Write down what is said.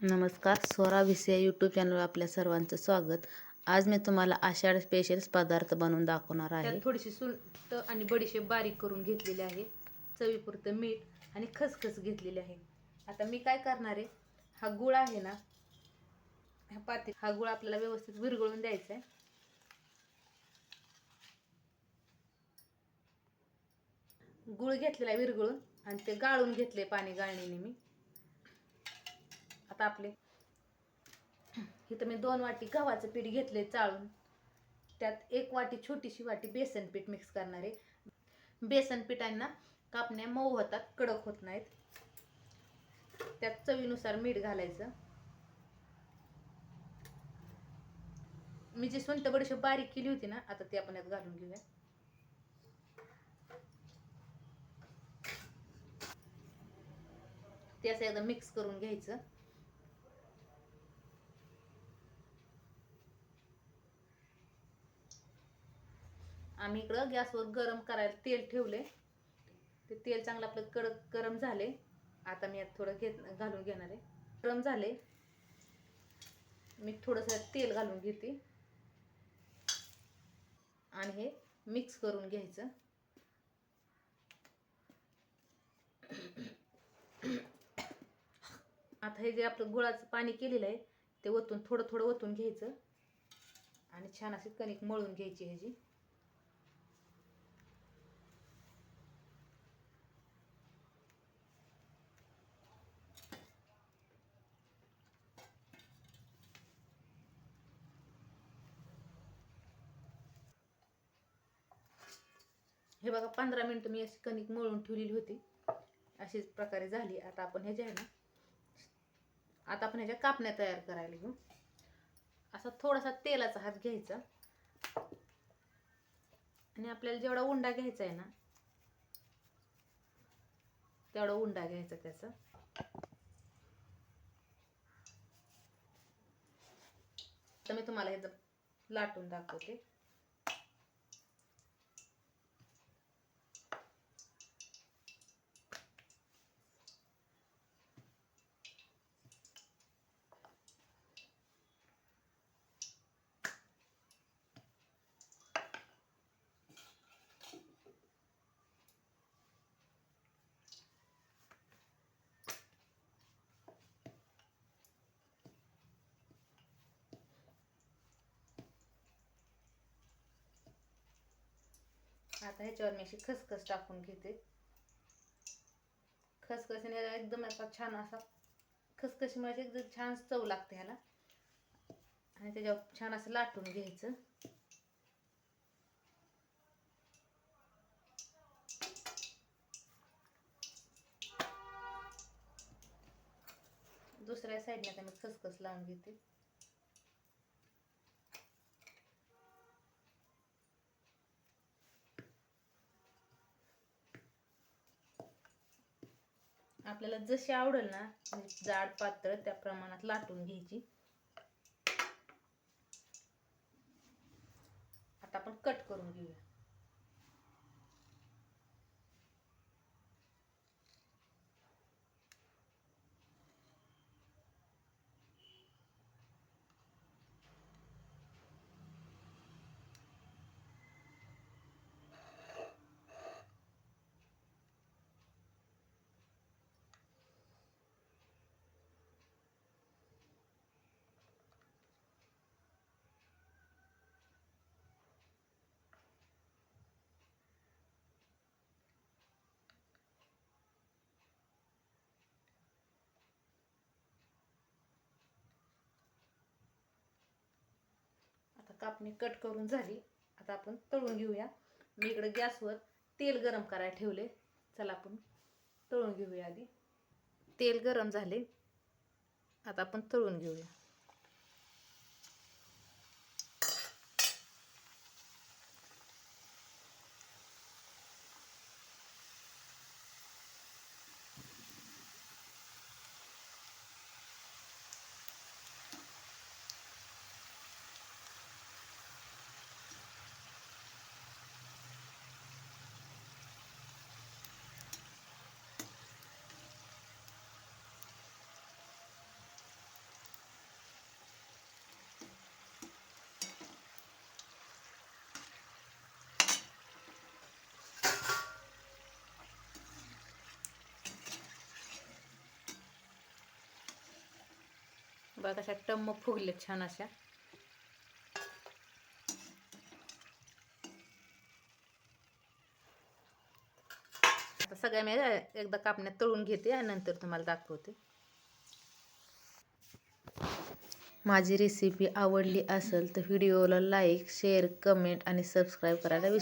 नमस्कार स्वरा विषय यूट्यूब चॅनलवर आपल्या सर्वांचं स्वागत. आज मी तुम्हाला आषाढ स्पेशल पदार्थ बनवून दाखवणार आहे. थोडीशी सुंट आणि बडीशेप बारीक करून घेतलेली आहे. चवीपुरतं मीठ आणि खसखस घेतलेली आहे. आता मी काय करणार आहे हा गुळ आहे ना ह्या पाती हा गुळ आपल्याला व्यवस्थित विरघळून द्यायचा आहे. गुळ घेतलेला आहे विरघळून आणि ते गाळून घेतले पाणी गाळणीने मी. आता आपले. इथं मी दोन वाटी गव्हाचं पीठ घेतले चाळून. त्यात एक वाटी छोटीशी वाटी बेसन पीठ मिक्स करणार आहे. बेसन पिठांना कापण्या मऊ होतात कडक होत नाहीत. त्यात चवीनुसार मीठ घालायचं. मी जी सुंट बडीशेप बारीक केली होती ना आता ती आपण यात घालून घेऊया. ते असं एकदा मिक्स करून घ्यायचं. आम्ही इकडं गॅसवर गरम करायला तेल ठेवले. ते तेल चांगलं आपलं कडक गरम झाले. आता मी यात थोडं घेत घालून घेणार आहे. गरम झाले. मी थोडंसं तेल घालून घेते. आणि हे मिक्स करून घ्यायचं. आता हे जे आपलं गुळाचं पाणी केलेलं आहे ते ओतून थोडं थोडं ओतून घ्यायचं. आणि छान अशी कणिक मळून घ्यायची ह्याची. हे बघा पंधरा मिनटं मी अशी कणिक मळून ठेवलेली होती. अशीच प्रकारे झाली. आता आपण ह्याच्या आहे ना आता आपण ह्याच्या कापण्या तयार करायला घेऊ. असा थोडासा तेलाचा हात घ्यायचा. आणि आपल्याला जेवढा उंडा घ्यायचा आहे ना तेवढा उंडा घ्यायचा त्याचा. तर मी तुम्हाला ह्याचं लाटून दाखवते. आता ह्याच्यावर मी अशी खसखस टाकून घेते. खसखसीने एकदम असा छान असा खसखशीमुळे म्हणजे एकदम छान चव लागते ह्याला. आणि त्याच्यावर छान असं लाटून घ्यायचं. दुसऱ्या साईडने आता मी खसखस लावून घेते. आपल्याला जशी आवडेल ना म्हणजे जाड पातळ त्या प्रमाणात लाटून घ्यायची. आता आपण कट करून घेऊया. कापणी कट करून झाली. आता आपण तळून घेऊया. मी इकडं गॅसवर तेल गरम करायला ठेवले. चला आपण तळून घेऊया आधी. तेल गरम झाले. आता आपण तळून घेऊया. बघा कशा टम्म फुगले छान अशा. आता सगळ्या मी एकदा कापण्यात तळून घेते आणि नंतर तुम्हाला दाखवते. माझी रेसिपी आवडली असेल तर व्हिडिओला लाईक शेअर कमेंट आणि सबस्क्राईब करायला विसरू